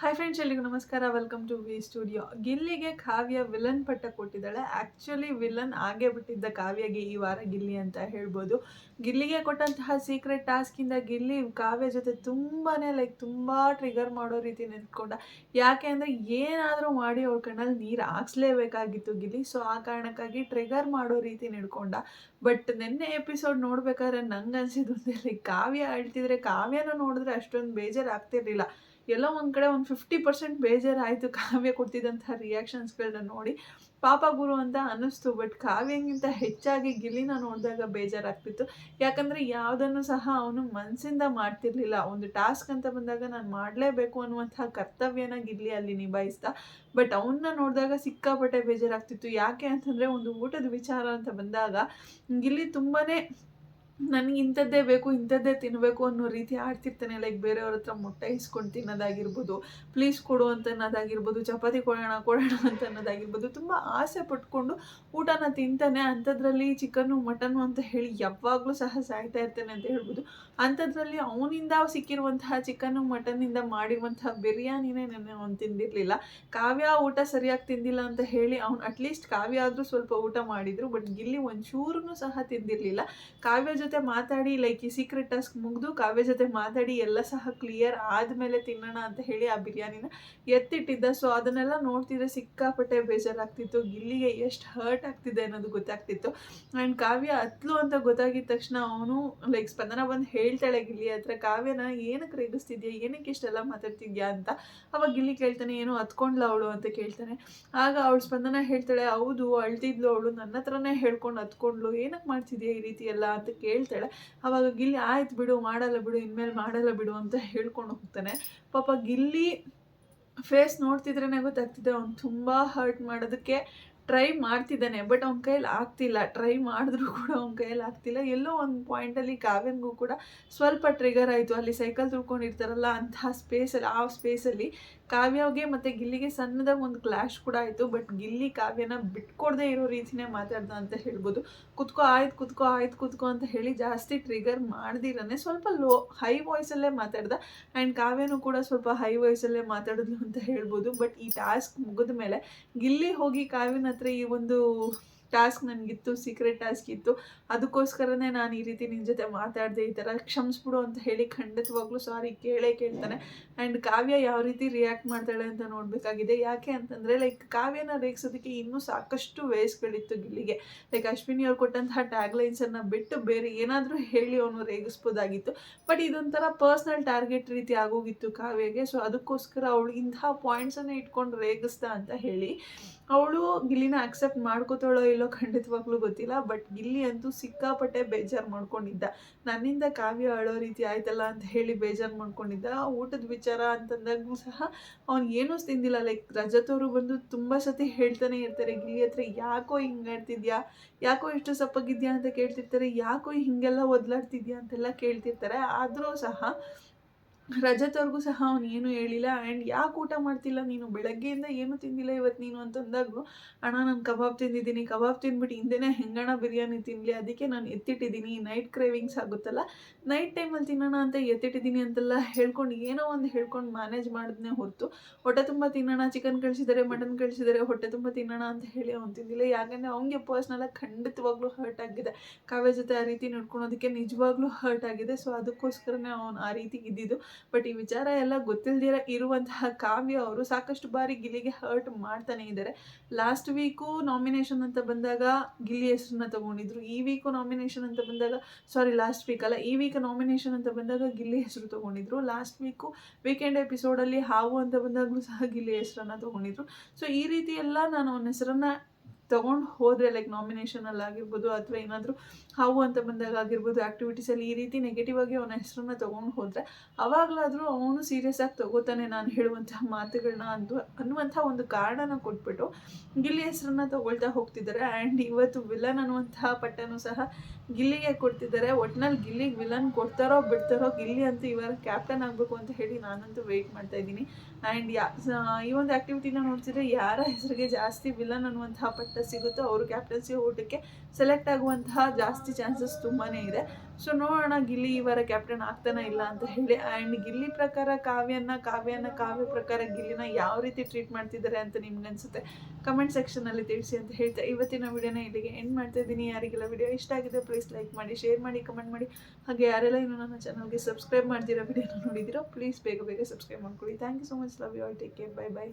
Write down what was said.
Hi friends ಎಲ್ಲಿಗೂ ನಮಸ್ಕಾರ. Welcome to V studio ಗಿಲ್ಲಿಗೆ Kavya villain ಪಟ್ಟ ಕೊಟ್ಟಿದ್ದಾಳೆ. ಆ್ಯಕ್ಚುಲಿ ವಿಲನ್ ಆಗೇ ಬಿಟ್ಟಿದ್ದ ಕಾವ್ಯಗೆ ಈ ವಾರ ಗಿಲ್ಲಿ ಅಂತ ಹೇಳ್ಬೋದು. ಗಿಲ್ಲಿಗೆ ಕೊಟ್ಟಂತಹ ಸೀಕ್ರೆಟ್ ಟಾಸ್ಕಿಂದ ಗಿಲ್ಲಿ ಕಾವ್ಯ ಜೊತೆ ತುಂಬಾ ಲೈಕ್ ತುಂಬ ಟ್ರಿಗರ್ ಮಾಡೋ ರೀತಿ ನಿಂತ್ಕೊಂಡ. ಯಾಕೆ ಅಂದರೆ ಏನಾದರೂ ಮಾಡಿ ಅವ್ರ ಕಣ್ಣಲ್ಲಿ ನೀರು ಹಾಕ್ಸ್ಲೇಬೇಕಾಗಿತ್ತು ಗಿಲ್ಲಿ. ಸೊ ಆ ಕಾರಣಕ್ಕಾಗಿ ಟ್ರಿಗರ್ ಮಾಡೋ ರೀತಿ ನಿಂತ್ಕೊಂಡ ಬಟ್ ನಿನ್ನೆ ಎಪಿಸೋಡ್ ನೋಡ್ಬೇಕಾದ್ರೆ ನಂಗೆ ಅನ್ಸಿದ್ದು ಲೈಕ್ ಕಾವ್ಯ ಅಳ್ತಿದ್ರೆ ಕಾವ್ಯನ ನೋಡಿದ್ರೆ ಅಷ್ಟೊಂದು ಬೇಜಾರು ಆಗ್ತಿರ್ಲಿಲ್ಲ ಎಲ್ಲೋ ಒಂದು ಕಡೆ ಒಂದು ಫಿಫ್ಟಿ ಪರ್ಸೆಂಟ್ ಬೇಜಾರಾಯಿತು ಕಾವ್ಯ ಕೊಡ್ತಿದ್ದಂಥ ರಿಯಾಕ್ಷನ್ಸ್ಗಳನ್ನ ನೋಡಿ. ಪಾಪ ಗುರು ಅಂತ ಅನ್ನಿಸ್ತು ಬಟ್ ಕಾವ್ಯಂಗಿಂತ ಹೆಚ್ಚಾಗಿ ಗಿಲ್ಲಿನ ನೋಡಿದಾಗ ಬೇಜಾರಾಗ್ತಿತ್ತು. ಯಾಕಂದರೆ ಯಾವುದನ್ನು ಸಹ ಅವನು ಮನಸ್ಸಿಂದ ಮಾಡ್ತಿರ್ಲಿಲ್ಲ. ಒಂದು ಟಾಸ್ಕ್ ಅಂತ ಬಂದಾಗ ನಾನು ಮಾಡಲೇಬೇಕು ಅನ್ನುವಂಥ ಕರ್ತವ್ಯನ ಗಿಲ್ಲಿ ಅಲ್ಲಿ ನಿಭಾಯಿಸ್ತಾ ಬಟ್ ಅವನ್ನ ನೋಡಿದಾಗ ಸಿಕ್ಕಾಪಟ್ಟೆ ಬೇಜಾರಾಗ್ತಿತ್ತು. ಯಾಕೆ ಅಂತಂದರೆ ಒಂದು ಊಟದ ವಿಚಾರ ಅಂತ ಬಂದಾಗ, ಗಿಲ್ಲಿ ತುಂಬಾ ನನಗೆ ಇಂಥದ್ದೇ ಬೇಕು, ಇಂಥದ್ದೇ ತಿನ್ನಬೇಕು ಅನ್ನೋ ರೀತಿ ಆಡ್ತಿರ್ತಾನೆ ಲೈಕ್ ಬೇರೆಯವ್ರ ಹತ್ರ ಮೊಟ್ಟೆ ಇಸ್ಕೊಂಡು ತಿನ್ನೋದಾಗಿರ್ಬೋದು ಪ್ಲೀಸ್ ಕೊಡು ಅಂತ ಅನ್ನೋದಾಗಿರ್ಬೋದು ಚಪಾತಿ ಕೊಡೋಣ ಕೊಡೋಣ ಅಂತ ಅನ್ನೋದಾಗಿರ್ಬೋದು ತುಂಬ ಆಸೆ ಪಟ್ಕೊಂಡು ಊಟನ ತಿಂತಾನೆ. ಅಂಥದ್ರಲ್ಲಿ ಚಿಕನ್ನು ಮಟನ್ನು ಅಂತ ಹೇಳಿ ಯಾವಾಗಲೂ ಸಹ ಸಾಯ್ತಾ ಇರ್ತಾನೆ ಅಂತ ಹೇಳ್ಬೋದು. ಅಂಥದ್ರಲ್ಲಿ ಅವನಿಂದ ಸಿಕ್ಕಿರುವಂತಹ ಚಿಕನ್ನು ಮಟನ್ನಿಂದ ಮಾಡಿರುವಂತಹ ಬಿರಿಯಾನಿನೇ ನೆನ್ನೆ ಅವನು ತಿಂದಿರಲಿಲ್ಲ. ಕಾವ್ಯ ಊಟ ಸರಿಯಾಗಿ ತಿಂದಿಲ್ಲ ಅಂತ ಹೇಳಿ ಅವ್ನು ಅಟ್ಲೀಸ್ಟ್ ಕಾವ್ಯ ಆದರೂ ಸ್ವಲ್ಪ ಊಟ ಮಾಡಿದರು ಬಟ್ ಗಿಲ್ಲಿ ಒಂಚೂರು ಸಹ ತಿಂದಿರಲಿಲ್ಲ. ಕಾವ್ಯ ಜೊತೆ ಮಾತಾಡಿ ಲೈಕ್ ಈ ಸೀಕ್ರೆಟ್ ಟಾಸ್ಕ್ ಮುಗಿದು ಕಾವ್ಯ ಜೊತೆ ಮಾತಾಡಿ, ಎಲ್ಲ ಸಹ ಕ್ಲಿಯರ್ ಆದಮೇಲೆ ತಿನ್ನೋಣ ಅಂತ ಹೇಳಿ ಆ ಬಿರಿಯಾನಿನ ಎತ್ತಿಟ್ಟಿದ್ದ. ಸೊ ಅದನ್ನೆಲ್ಲ ನೋಡ್ತಿದ್ರೆ ಸಿಕ್ಕಾಪಟ್ಟೆ ಬೇಜಾರಾಗ್ತಿತ್ತು. ಗಿಲ್ಲಿಗೆ ಎಷ್ಟು ಹರ್ಟ್ ಆಗ್ತಿದೆ ಅನ್ನೋದು ಗೊತ್ತಾಗ್ತಿತ್ತು. ಆ್ಯಂಡ್ ಕಾವ್ಯ ಅತ್ಲು ಅಂತ ಗೊತ್ತಾಗಿದ ತಕ್ಷಣ ಅವನು ಲೈಕ್ ಸ್ಪಂದನ ಬಂದು ಹೇಳ್ತಾಳೆ, ಗಿಲ್ಲಿ ಹತ್ರ ಕಾವ್ಯನ ಏನಕ್ಕೆ ರೇಗಿಸ್ತಿದ್ಯಾ? ಏನಕ್ಕೆ ಇಷ್ಟೆಲ್ಲ ಮಾತಾಡ್ತಿದ್ಯಾ? ಅಂತ. ಅವಾಗ ಗಿಲ್ಲಿ ಕೇಳ್ತಾನೆ, ಏನು ಹತ್ಕೊಂಡ್ಲ ಅವಳು? ಅಂತ ಕೇಳ್ತಾನೆ. ಆಗ ಅವಳು ಸ್ಪಂದನ ಹೇಳ್ತಾಳೆ, ಹೌದು, ಅಳ್ತಿದ್ಲು ಅವಳು. ನನ್ನ ಹತ್ರನೇ ಹೇಳ್ಕೊಂಡು ಹತ್ಕೊಂಡ್ಲು ಏನಕ್ಕೆ ಮಾಡ್ತಿದ್ಯಾ ಈ ರೀತಿ ಎಲ್ಲ? ಅಂತ ಕೇಳ್ತಾಳೆ ಅವಾಗ ಗಿಲ್ಲಿ ಆಯ್ತು ಬಿಡು, ಮಾಡಲ್ಲ ಬಿಡು, ಇನ್ಮೇಲೆ ಮಾಡಲ್ಲ ಬಿಡು ಅಂತ ಹೇಳ್ಕೊಂಡು ಹೋಗ್ತಾನೆ. ಪಾಪ ಗಿಲ್ಲಿ ಫೇಸ್ ನೋಡ್ತಿದ್ರೇ ಗೊತ್ತಾಗ್ತಿದೆ, ಅವ್ನು ತುಂಬ ಹರ್ಟ್ ಮಾಡೋದಕ್ಕೆ ಟ್ರೈ ಮಾಡ್ತಿದ್ದಾನೆ ಬಟ್ ಅವ್ನ ಕೈಯಲ್ಲಿ ಆಗ್ತಿಲ್ಲ. ಟ್ರೈ ಮಾಡಿದ್ರೂ ಕೂಡ ಅವ್ನ ಕೈಯಲ್ಲಿ ಆಗ್ತಿಲ್ಲ. ಎಲ್ಲೋ ಒಂದು ಪಾಯಿಂಟಲ್ಲಿ ಕಾವ್ಯನಿಗೂ ಕೂಡ ಸ್ವಲ್ಪ ಟ್ರಿಗರ್ ಆಯಿತು. ಅಲ್ಲಿ ಸೈಕಲ್ ತುಳ್ಕೊಂಡಿರ್ತಾರಲ್ಲ ಅಂತಹ ಸ್ಪೇಸಲ್ಲಿ ಆ ಸ್ಪೇಸಲ್ಲಿ ಕಾವ್ಯಗೆ ಮತ್ತು ಗಿಲ್ಲಿಗೆ ಸಣ್ಣದಾಗ ಒಂದು ಕ್ಲಾಶ್ ಕೂಡ ಆಯಿತು ಬಟ್ ಗಿಲ್ಲಿ ಕಾವ್ಯನ ಬಿಟ್ಕೊಡದೆ ಇರೋ ರೀತಿನೇ ಮಾತಾಡ್ದ ಅಂತ ಹೇಳ್ಬೋದು. ಕುತ್ಕೋ, ಆಯ್ತು ಕುತ್ಕೋ ಆಯ್ತು ಕುತ್ಕೋ ಅಂತ ಹೇಳಿ ಜಾಸ್ತಿ ಟ್ರಿಗರ್ ಮಾಡ್ದಿರನೆ ಸ್ವಲ್ಪ ಲೋ ಹೈ ವಾಯ್ಸಲ್ಲೇ ಮಾತಾಡ್ದ. ಆ್ಯಂಡ್ ಕಾವ್ಯನೂ ಕೂಡ ಸ್ವಲ್ಪ ಹೈ ವಾಯ್ಸಲ್ಲೇ ಮಾತಾಡಿದ್ಲು ಅಂತ ಹೇಳ್ಬೋದು. ಬಟ್ ಈ ಟಾಸ್ಕ್ ಮುಗಿದ ಮೇಲೆ ಗಿಲ್ಲಿ ಹೋಗಿ ಕಾವ್ಯನ ಹತ್ರ ಈ ಒಂದು ಟಾಸ್ಕ್ ನನಗಿತ್ತು ಸೀಕ್ರೆಟ್ ಟಾಸ್ಕ್ ಇತ್ತು. ಅದಕ್ಕೋಸ್ಕರನೇ ನಾನು ಈ ರೀತಿ ನಿನ್ನ ಜೊತೆ ಮಾತಾಡಿದೆ, ಈ ಥರ ಕ್ಷಮಿಸ್ಬಿಡು ಅಂತ ಹೇಳಿ ಖಂಡಿತವಾಗ್ಲೂ ಸಾರಿ ಕೇಳೇ ಕೇಳ್ತಾನೆ. ಆ್ಯಂಡ್ ಕಾವ್ಯ ಯಾವ ರೀತಿ ರಿಯಾಕ್ಟ್ ಮಾಡ್ತಾಳೆ ಅಂತ ನೋಡಬೇಕಾಗಿದೆ. ಯಾಕೆ ಅಂತಂದರೆ ಲೈಕ್ ಕಾವ್ಯನ ರೇಗಿಸೋದಕ್ಕೆ ಇನ್ನೂ ಸಾಕಷ್ಟು ವೇಸ್ಗಳಿತ್ತು ಗಿಲ್ಲಿಗೆ ಲೈಕ್ ಅಶ್ವಿನಿ ಅವ್ರು ಕೊಟ್ಟಂತಹ ಟ್ಯಾಗ್ಲೈನ್ಸನ್ನು ಬಿಟ್ಟು ಬೇರೆ ಏನಾದರೂ ಹೇಳಿ ಅವನು ರೇಗಿಸ್ಬೋದಾಗಿತ್ತು. ಬಟ್ ಇದೊಂಥರ ಪರ್ಸ್ನಲ್ ಟಾರ್ಗೆಟ್ ರೀತಿ ಆಗೋಗಿತ್ತು ಕಾವ್ಯಗೆ. ಸೊ ಅದಕ್ಕೋಸ್ಕರ ಅವಳು ಇಂತಹ ಪಾಯಿಂಟ್ಸನ್ನು ಇಟ್ಕೊಂಡು ರೇಗಿಸ್ತಾ ಅಂತ ಹೇಳಿ ಅವಳು ಗಿಲ್ಲಿನ ಆಕ್ಸೆಪ್ಟ್ ಮಾಡ್ಕೋತಾಳೋ ಇಲ್ಲೋ ಖಂಡಿತವಾಗ್ಲೂ ಗೊತ್ತಿಲ್ಲ ಬಟ್ ಗಿಲ್ಲಿ ಅಂತೂ ಸಿಕ್ಕಾಪಟ್ಟೆ ಬೇಜಾರು ಮಾಡ್ಕೊಂಡಿದ್ದ. ನನ್ನಿಂದ ಕಾವ್ಯ ಅಳೋ ರೀತಿ ಆಯ್ತಲ್ಲ ಅಂತ ಹೇಳಿ ಬೇಜಾರು ಮಾಡ್ಕೊಂಡಿದ್ದ. ಊಟದ ವಿಚಾರ ಅಂತಂದಾಗೂ ಸಹ ಅವ್ನು ಏನೂ ತಿಂದಿಲ್ಲ ಲೈಕ್ ರಜತ್ ಅವರು ಬಂದು ತುಂಬ ಸತಿ ಹೇಳ್ತಾನೆ ಇರ್ತಾರೆ, ಗಿಲ್ಲಿ ಹತ್ರ ಯಾಕೋ ಹಿಂಗೆ ಆಡ್ತಿದ್ಯಾ? ಯಾಕೋ ಇಷ್ಟು ಸಪ್ಪಗಿದ್ಯಾ? ಅಂತ ಕೇಳ್ತಿರ್ತಾರೆ. ಯಾಕೋ ಹಿಂಗೆಲ್ಲ ಒದ್ಲಾಡ್ತಿದ್ಯಾ ಅಂತೆಲ್ಲ ಕೇಳ್ತಿರ್ತಾರೆ. ಆದರೂ ಸಹ ರಜತ್ ಅವ್ರಿಗೂ ಸಹ ಅವನು ಏನು ಹೇಳಿಲ್ಲ. ಆ್ಯಂಡ್ ಯಾಕೆ ಊಟ ಮಾಡ್ತಿಲ್ಲ? ನೀನು ಬೆಳಗ್ಗೆಯಿಂದ ಏನು ತಿಂದಿಲ್ಲ ಇವತ್ತು ನೀನು ಅಂತಂದಾಗೂ ಅಣ್ಣ, ನಾನು ಕಬಾಬ್ ತಿಂದಿದ್ದೀನಿ. ಕಬಾಬ್ ತಿಂದ್ಬಿಟ್ಟು ಹಿಂದೆನೇ ಹೆಂಗಣ ಬಿರಿಯಾನಿ ತಿನ್ನಲಿ ಅದಕ್ಕೆ ನಾನು ಎತ್ತಿಟ್ಟಿದ್ದೀನಿ. ನೈಟ್ ಕ್ರೇವಿಂಗ್ಸ್ ಆಗುತ್ತಲ್ಲ? ನೈಟ್ ಟೈಮಲ್ಲಿ ತಿನ್ನೋಣ ಅಂತ ಎತ್ತಿಟ್ಟಿದ್ದೀನಿ ಅಂತೆಲ್ಲ ಹೇಳ್ಕೊಂಡು, ಏನೋ ಒಂದು ಹೇಳ್ಕೊಂಡು ಮ್ಯಾನೇಜ್ ಮಾಡಿದ್ನೇ ಹೊರತು. ಹೊಟ್ಟೆ ತುಂಬ ತಿನ್ನೋಣ. ಚಿಕನ್ ಕಳಿಸಿದರೆ ಮಟನ್ ಕಳಿಸಿದರೆ. ಹೊಟ್ಟೆ ತುಂಬ ತಿನ್ನೋಣ ಅಂತ ಹೇಳಿ ಅವ್ನು ತಿಂದಿಲ್ಲ. ಯಾಕಂದರೆ ಅವನಿಗೆ ಪರ್ಸ್ನಲಾಗಿ ಖಂಡಿತವಾಗ್ಲೂ ಹರ್ಟ್ ಆಗಿದೆ. ಕಾವ್ಯ ಜೊತೆ ಆ ರೀತಿ ನಡ್ಕೊಳೋದಕ್ಕೆ ನಿಜವಾಗ್ಲೂ ಹರ್ಟ್ ಆಗಿದೆ. ಸೊ ಅದಕ್ಕೋಸ್ಕರನೇ ಅವನು ಆ ರೀತಿ ಇದ್ದಿದ್ದು. ಬಟ್ ಈ ವಿಚಾರ ಎಲ್ಲ ಗೊತ್ತಿಲ್ಲದಿರ ಇರುವಂತಹ ಕಾವ್ಯ ಅವರು ಸಾಕಷ್ಟು ಬಾರಿ ಗಿಲ್ಲಿಗೆ ಹರ್ಟ್ ಮಾಡ್ತಾನೆ ಇದ್ದಾರೆ. ಲಾಸ್ಟ್ ವೀಕು ನಾಮಿನೇಷನ್ ಅಂತ ಬಂದಾಗ ಗಿಲ್ಲಿ ಹೆಸರನ್ನ ತಗೊಂಡಿದ್ರು. ಈ ವೀಕು ನಾಮಿನೇಷನ್ ಅಂತ ಬಂದಾಗ ಸಾರಿ ಲಾಸ್ಟ್ ವೀಕ್ ಅಲ್ಲ, ಈ ವೀಕ್ ನಾಮಿನೇಷನ್ ಅಂತ ಬಂದಾಗ ಗಿಲ್ಲಿ ಹೆಸರು ತಗೊಂಡಿದ್ರು. ಲಾಸ್ಟ್ ವೀಕು ವೀಕೆಂಡ್ ಎಪಿಸೋಡಲ್ಲಿ ಹಾವು ಅಂತ ಬಂದಾಗಲೂ ಸಹ ಗಿಲ್ಲಿ ಹೆಸರನ್ನ ತಗೊಂಡಿದ್ರು. ಸೊ ಈ ರೀತಿ ಎಲ್ಲ ನಾನು ಅವನ ಹೆಸರನ್ನ ತೊಗೊಂಡು ಹೋದರೆ ಲೈಕ್ ನಾಮಿನೇಷನಲ್ಲಿ ಆಗಿರ್ಬೋದು ಅಥವಾ ಏನಾದರೂ ಹಾವು ಅಂತ ಬಂದಾಗ ಆಗಿರ್ಬೋದು ಆ್ಯಕ್ಟಿವಿಟೀಸಲ್ಲಿ ಈ ರೀತಿ ನೆಗೆಟಿವ್ ಆಗಿ ಅವನ ಹೆಸರನ್ನ ತೊಗೊಂಡು ಹೋದರೆ, ಅವಾಗಲಾದರೂ ಅವನು ಸೀರಿಯಸ್ ಆಗಿ ತಗೋತಾನೆ ನಾನು ಹೇಳುವಂತಹ ಮಾತುಗಳನ್ನ ಅಂದು ಅನ್ನುವಂಥ ಒಂದು ಕಾರಣನ ಕೊಟ್ಬಿಟ್ಟು ಗಿಲ್ಲಿ ಹೆಸರನ್ನ ತಗೊಳ್ತಾ ಹೋಗ್ತಿದ್ದಾರೆ. ಆ್ಯಂಡ್ ಇವತ್ತು ವಿಲನ್ ಅನ್ನುವಂತಹ ಪಟ್ಟನೂ ಸಹ ಗಿಲ್ಲಿಗೆ ಕೊಡ್ತಿದ್ದಾರೆ. ಒಟ್ನಲ್ಲಿ ಗಿಲ್ಲಿಗೆ ವಿಲನ್ ಕೊಡ್ತಾರೋ ಬಿಡ್ತಾರೋ ಗಿಲ್ಲಿ ಅಂತೂ ಇವರ ಕ್ಯಾಪ್ಟನ್ ಆಗಬೇಕು ಅಂತ ಹೇಳಿ ನಾನಂತೂ ವೆಯ್ಟ್ ಮಾಡ್ತಾ ಇದ್ದೀನಿ. ಆ್ಯಂಡ್ ಯಾ ಈ ಒಂದು ಆ್ಯಕ್ಟಿವಿಟಿನ ನೋಡ್ತಿದ್ರೆ ಯಾರ ಹೆಸರಿಗೆ ಜಾಸ್ತಿ ವಿಲನ್ ಅನ್ನುವಂತಹ ಪಟ್ಟ ಸಿಗುತ್ತೋ. ಅವರು ಕ್ಯಾಪ್ಟನ್ಸಿ ಊಟಕ್ಕೆ ಸೆಲೆಕ್ಟ್ ಆಗುವಂತಹ ಜಾಸ್ತಿ ಚಾನ್ಸಸ್ ತುಂಬಾ ಇದೆ. ಸೊ ನೋಡೋಣ ಗಿಲ್ಲಿ ಈ ವಾರ ಕ್ಯಾಪ್ಟನ್ ಆಗ್ತಾನ ಇಲ್ಲ ಅಂತ ಹೇಳಿ. ಆ್ಯಂಡ್ ಗಿಲ್ಲಿ ಪ್ರಕಾರ ಕಾವ್ಯನ ಕಾವ್ಯನ, ಕಾವ್ಯ ಪ್ರಕಾರ ಗಿಲ್ಲಿನ ಯಾವ ರೀತಿ ಟ್ರೀಟ್ ಮಾಡ್ತಿದ್ದಾರೆ ಅಂತ ನಿಮ್ಗೆ ಅನ್ಸುತ್ತೆ? ಕಮೆಂಟ್ ಸೆಕ್ಷನಲ್ಲಿ ತಿಳಿಸಿ ಅಂತ ಹೇಳ್ತಾ ಇವತ್ತಿನ ವಿಡಿಯೋನ ಇಲ್ಲಿಗೆ ಎಂಡ್ ಮಾಡ್ತಾ ಇದ್ದೀನಿ. ಯಾರಿಗೆಲ್ಲ ವಿಡಿಯೋ ಇಷ್ಟ ಆಗಿದೆ ಪ್ಲೀಸ್ ಲೈಕ್ ಮಾಡಿ ಶೇರ್ ಮಾಡಿ ಕಮೆಂಟ್ ಮಾಡಿ. ಹಾಗೆ ಯಾರೆಲ್ಲ ಇನ್ನೂ ನನ್ನ ಚಾನಲ್ಗೆ ಸಬ್ಸ್ಕ್ರೈಬ್ ಮಾಡ್ತೀರಾ ವಿಡಿಯೋನ ನೋಡಿದಿರೋ ಪ್ಲೀಸ್ ಬೇಗ ಬೇಗ ಸಬ್ಸ್ಕ್ರೈಬ್ ಮಾಡ್ಕೊಳ್ಳಿ. Thank you so much love you all take care bye bye